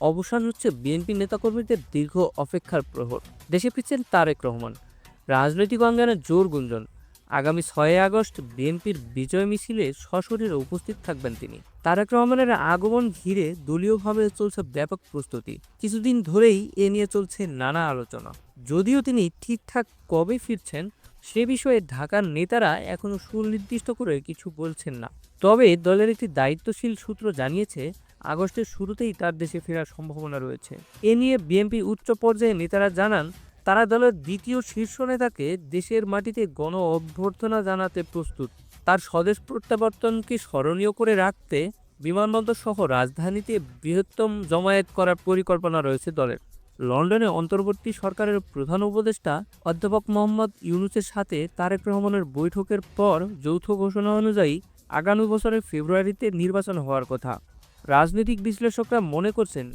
অবসান হচ্ছে বিএনপি নেতাকর্মীদের দীর্ঘ অপেক্ষার প্রহর। দেশে ফিরছেন তারেক রহমান। রাজনৈতিক অঙ্গনে জোর গুঞ্জন। আগামী ছয় আগস্ট বিএনপির বিজয় মিছিলে সশরীরে উপস্থিত থাকবেন তিনি। তারেক রহমানের আগমন ঘিরে দলীয়ভাবে চলছে ব্যাপক প্রস্তুতি। কিছুদিন ধরেই এ নিয়ে চলছে নানা আলোচনা। যদিও তিনি ঠিকঠাক কবে ফিরছেন, সে বিষয়ে ঢাকার নেতারা এখনও সুনির্দিষ্ট করে কিছু বলছেন না। তবে দলের একটি দায়িত্বশীল সূত্র জানিয়েছে আগস্টের শুরুতেই তার দেশে ফেরার সম্ভাবনা রয়েছে। এ নিয়ে বিএনপি উচ্চ পর্যায়ে নেতারা জানান, তারা দলের দ্বিতীয় শীর্ষ নেতাকে দেশের মাটিতে গণ অভ্যর্থনা জানাতে প্রস্তুত। তার স্বদেশ প্রত্যাবর্তনকে স্মরণীয় করে রাখতে বিমানবন্দর সহ রাজধানীতে বৃহত্তম জমায়েত করার পরিকল্পনা রয়েছে দলের। লন্ডনে অন্তর্বর্তী সরকারের প্রধান উপদেষ্টা অধ্যাপক মোহাম্মদ ইউনুসের সাথে তারেক রহমানের বৈঠকের পর যৌথ ঘোষণা অনুযায়ী আগামী বছরের ফেব্রুয়ারিতে নির্বাচন হওয়ার কথা। রাজনৈতিক বিশ্লেষকরা মনে করছেন,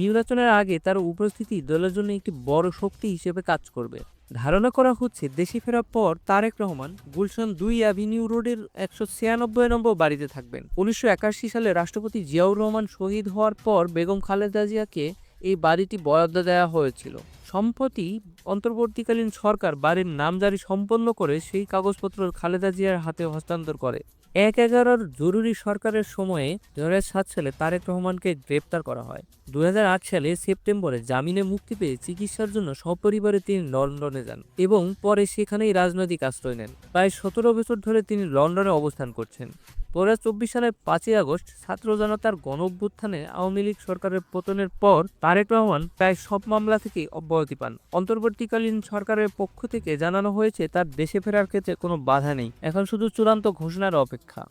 নির্বাচনের আগে তার উপস্থিতি দলের জন্য একটি বড় শক্তি হিসেবে কাজ করবে। ধারণা করা হচ্ছে, দেশে ফেরার পর তারেক রহমান গুলশান দুই অ্যাভিনিউ রোডের একশো ছিয়ানব্বই নম্বর বাড়িতে থাকবেন। উনিশশো একাশি সালে রাষ্ট্রপতি জিয়াউর রহমান শহীদ হওয়ার পর বেগম খালেদা জিয়াকে এই বাড়িটি বরাদ্দ দেওয়া হয়েছিল। সম্প্রতি অন্তর্বর্তীকালীন সরকার বাড়ির নামজারি সম্পন্ন করে সেই কাগজপত্র খালেদা জিয়ার হাতে হস্তান্তর করে। এক এগারোর জরুরি সরকারের সময়ে দু সাত সালে তারেক রহমানকে গ্রেপ্তার করা হয়। দু হাজার আট সালে সেপ্টেম্বরে জামিনে মুক্তি পেয়ে চিকিৎসার জন্য সপরিবারে তিনি লন্ডনে যান এবং পরে সেখানেই রাজনৈতিক আশ্রয় নেন। প্রায় সতেরো বছর ধরে তিনি লন্ডনে অবস্থান করছেন। দু চব্বিশ সালের পাঁচই আগস্ট ছাত্র জনতার গণ অভ্যুত্থানে আওয়ামী লীগ সরকারের পতনের পর তারেক রহমান প্রায় সব মামলা থেকে অব্যাহতি পান। অন্তর্বর্তীকালীন সরকারের পক্ষ থেকে জানানো হয়েছে, তার দেশে ফেরার ক্ষেত্রে কোনো বাধা নেই। এখন শুধু চূড়ান্ত ঘোষণার অপেক্ষা।